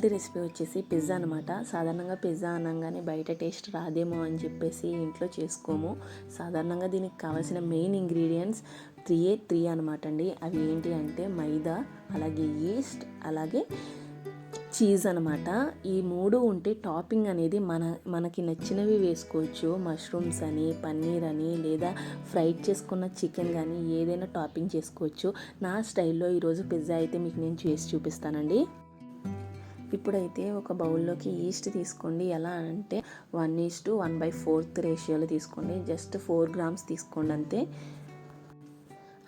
ఇవాళ రెసిపీ వచ్చేసి పిజ్జా అనమాట సాధారణంగా పిజ్జా అనగానే బయట టేస్ట్ రాదేమో అని చెప్పేసి ఇంట్లో చేసుకోము. సాధారణంగా దీనికి కావాల్సిన main ingredients three A three అనమాట అండి. అవి ఏంటి అంటే మైదా అలాగే ఈస్ట్ అలాగే చీజ్ అనమాట ఈ మూడు ఉంటే టాపింగ్ అనేది మన మనకి నచ్చినవి వేసుకోవచ్చు. మష్రూమ్స్ అని పన్నీర్ అని లేదా ఫ్రైడ్ చేసుకున్న చికెన్ కానీ ఏదైనా టాపింగ్ చేసుకోవచ్చు. నా స్టైల్లో ఈరోజు పిజ్జా అయితే మీకు నేను చేసి చూపిస్తానండి. ఇప్పుడైతే ఒక బౌల్లోకి ఈస్ట్ తీసుకోండి. ఎలా అంటే one yeast one by fourth రేషియోలో తీసుకోండి. జస్ట్ ఫోర్ గ్రామ్స్ తీసుకోండి అంతే.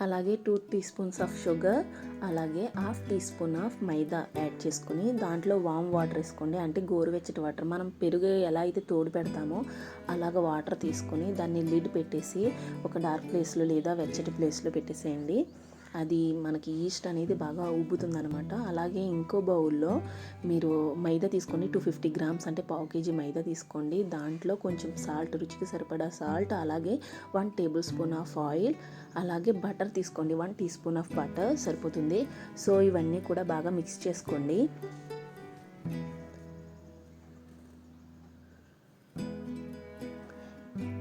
అలాగే two teaspoons of sugar అలాగే half teaspoon of maida add చేసుకుని దాంట్లో వామ్ వాటర్ వేసుకోండి. అంటే గోరువెచ్చటి వాటర్ మనం పెరుగు ఎలా అయితే తోడు పెడతామో అలాగ వాటర్ తీసుకొని దాన్ని లిడ్ పెట్టేసి ఒక డార్క్ ప్లేస్లో లేదా వెచ్చటి ప్లేస్లో పెట్టేసేయండి. అది మనకి ఈస్ట్ అనేది బాగా ఉబ్బుతుంది అనమాట అలాగే ఇంకో బౌల్లో మీరు మైదా తీసుకోండి టూ ఫిఫ్టీ గ్రామ్స్ అంటే పావు కేజీ మైదా తీసుకోండి. దాంట్లో కొంచెం సాల్ట్ రుచికి సరిపడా సాల్ట్ అలాగే one tablespoon of oil అలాగే బటర్ తీసుకోండి. One teaspoon of butter సరిపోతుంది. సో ఇవన్నీ కూడా బాగా మిక్స్ చేసుకోండి.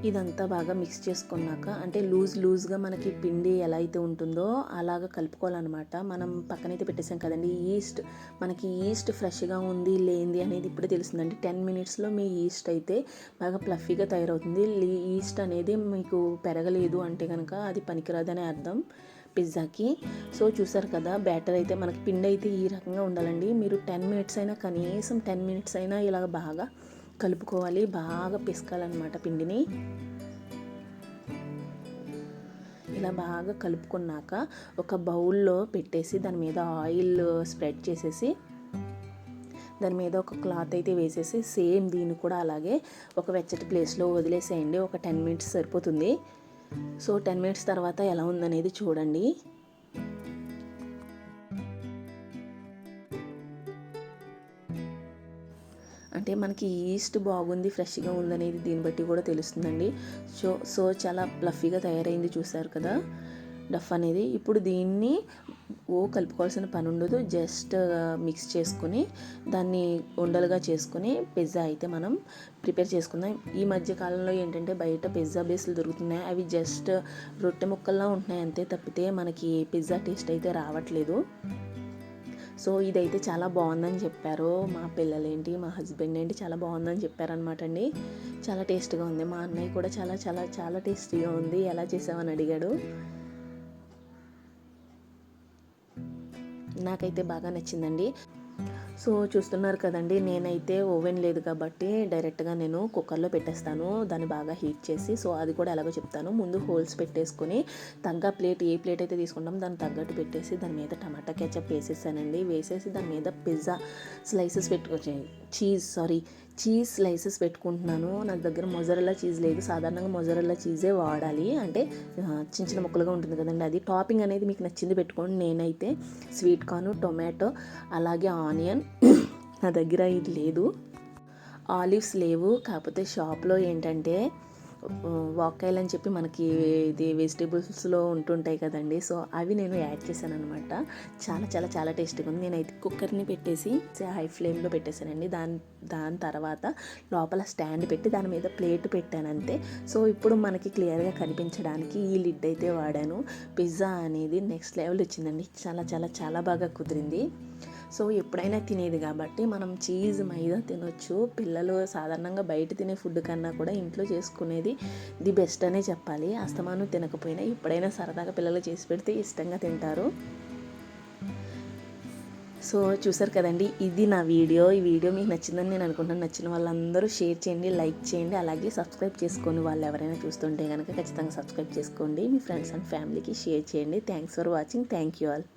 ఇదంతా బాగా మిక్స్ చేసుకున్నాక అంటే లూజ్ లూజ్గా మనకి పిండి ఎలా అయితే ఉంటుందో అలాగ కలుపుకోవాలన్నమాట. మనం పక్కనైతే పెట్టేసాం కదండి ఈస్ట్. మనకి ఈస్ట్ ఫ్రెష్గా ఉంది లేనిది అనేది ఇప్పుడే తెలుస్తుందండి. టెన్ మినిట్స్లో మీ ఈస్ట్ అయితే బాగా ప్లఫీగా తయారవుతుంది. ఈస్ట్ అనేది మీకు పెరగలేదు అంటే కనుక అది పనికిరాదనే అర్థం పిజ్జాకి. సో చూసారు కదా బ్యాటర్ అయితే మనకి పిండి అయితే ఈ రకంగా ఉండాలండి. మీరు టెన్ మినిట్స్ అయినా కనీసం టెన్ మినిట్స్ అయినా ఇలాగ బాగా కలుపుకోవాలి. బాగా పిసకాలన్నమాట పిండిని. ఇలా బాగా కలుపుకున్నాక ఒక బౌల్లో పెట్టేసి దాని మీద ఆయిల్ స్ప్రెడ్ చేసేసి దాని మీద ఒక క్లాత్ అయితే వేసేసి సేమ్ దీన్ని కూడా అలాగే ఒక వెచ్చటి ప్లేస్లో వదిలేసేయండి. ఒక టెన్ మినిట్స్ సరిపోతుంది. సో టెన్ మినిట్స్ తర్వాత ఎలా ఉందనేది చూడండి. అంటే మనకి ఈస్ట్ బాగుంది ఫ్రెష్గా ఉందనేది దీన్ని బట్టి కూడా తెలుస్తుందండి. సో సో చాలా ప్లఫీగా తయారైంది చూసారు కదా? డఫ్ అనేది. ఇప్పుడు దీన్ని ఓ కలుపుకోవాల్సిన పని ఉండదు. జస్ట్ మిక్స్ చేసుకుని దాన్ని ఉండలుగా చేసుకుని పిజ్జా అయితే మనం ప్రిపేర్ చేసుకుందాం. ఈ మధ్య కాలంలో ఏంటంటే బయట పిజ్జా బేస్లు దొరుకుతున్నాయి. అవి జస్ట్ రొట్టె ముక్కల్లా ఉంటున్నాయి అంతే తప్పితే మనకి పిజ్జా టేస్ట్ అయితే రావట్లేదు. సో ఇదైతే చాలా బాగుందని చెప్పారు. మా పిల్లలేంటి మా హస్బెండ్ ఏంటి చాలా బాగుందని చెప్పారనమాట అండి. చాలా టేస్ట్గా ఉంది. మా అన్నయ్య కూడా చాలా చాలా చాలా టేస్టీగా ఉంది. ఎలా చేసామని అడిగాడు. నాకైతే బాగా నచ్చిందండి. సో చూస్తున్నారు కదండి నేనైతే ఓవెన్ లేదు కాబట్టి డైరెక్ట్గా నేను కుక్కర్లో పెట్టేస్తాను. దాన్ని బాగా హీట్ చేసి సో అది కూడా ఎలాగో చెప్తాను. ముందు హోల్స్ పెట్టేసుకొని తగ్గ ప్లేట్ ఏ ప్లేట్ అయితే తీసుకుంటాం దాన్ని తగ్గట్టు పెట్టేసి దాని మీద టమాటా కెచప్ వేసేసానండి. వేసేసి దాని మీద పిజ్జా స్లైసెస్ పెట్టుకొచ్చి చీజ్ సారీ చీజ్ స్లైసెస్ పెట్టుకుంటున్నాను. నా దగ్గర మొజరల్లా చీజ్ లేదు. సాధారణంగా మొజరల్లా చీజే వాడాలి. అంటే చిన్న చిన్న ముక్కలుగా ఉంటుంది కదండి అది. టాపింగ్ అనేది మీకు నచ్చింది పెట్టుకోండి. నేనైతే స్వీట్ కార్న్ టొమాటో అలాగే ఆనియన్. నా దగ్గర ఇది లేదు. ఆలివ్స్ లేవు. కాకపోతే షాప్లో ఏంటంటే వాక్కాయలు అని చెప్పి మనకి ఇది వెజిటేబుల్స్లో ఉంటుంటాయి కదండి. సో అవి నేను యాడ్ చేశాను అనమాట చాలా చాలా చాలా టేస్టీగా ఉంది. నేనైతే కుక్కర్ని పెట్టేసి హై ఫ్లేమ్లో పెట్టేశానండి. దాని దాని తర్వాత లోపల స్టాండ్ పెట్టి దాని మీద ప్లేట్ పెట్టాను అంతే సో ఇప్పుడు మనకి క్లియర్గా కనిపించడానికి ఈ లిడ్ అయితే వాడాను. పిజ్జా అనేది నెక్స్ట్ లెవెల్ వచ్చిందండి. చాలా చాలా చాలా బాగా కుదిరింది. సో ఎప్పుడైనా తినేది కాబట్టి మనం చీజ్ మైదా తినొచ్చు. పిల్లలు సాధారణంగా బయట తినే ఫుడ్ కన్నా కూడా ఇంట్లో చేసుకునేది ది బెస్ట్ అనే చెప్పాలి. అస్తమానం తినకపోయినా ఎప్పుడైనా సరదాగా పిల్లలు చేసి పెడితే ఇష్టంగా తింటారు. సో చూసారు కదండి ఇది నా వీడియో. ఈ వీడియో మీకు నచ్చిందని నేను అనుకుంటున్నాను. నచ్చిన వాళ్ళందరూ షేర్ చేయండి లైక్ చేయండి అలాగే సబ్స్క్రైబ్ చేసుకోండి వాళ్ళు ఎవరైనా చూస్తుంటే కనుక ఖచ్చితంగా సబ్స్క్రైబ్ చేసుకోండి. మీ ఫ్రెండ్స్ అండ్ ఫ్యామిలీకి షేర్ చేయండి. Thanks for watching. Thank you all.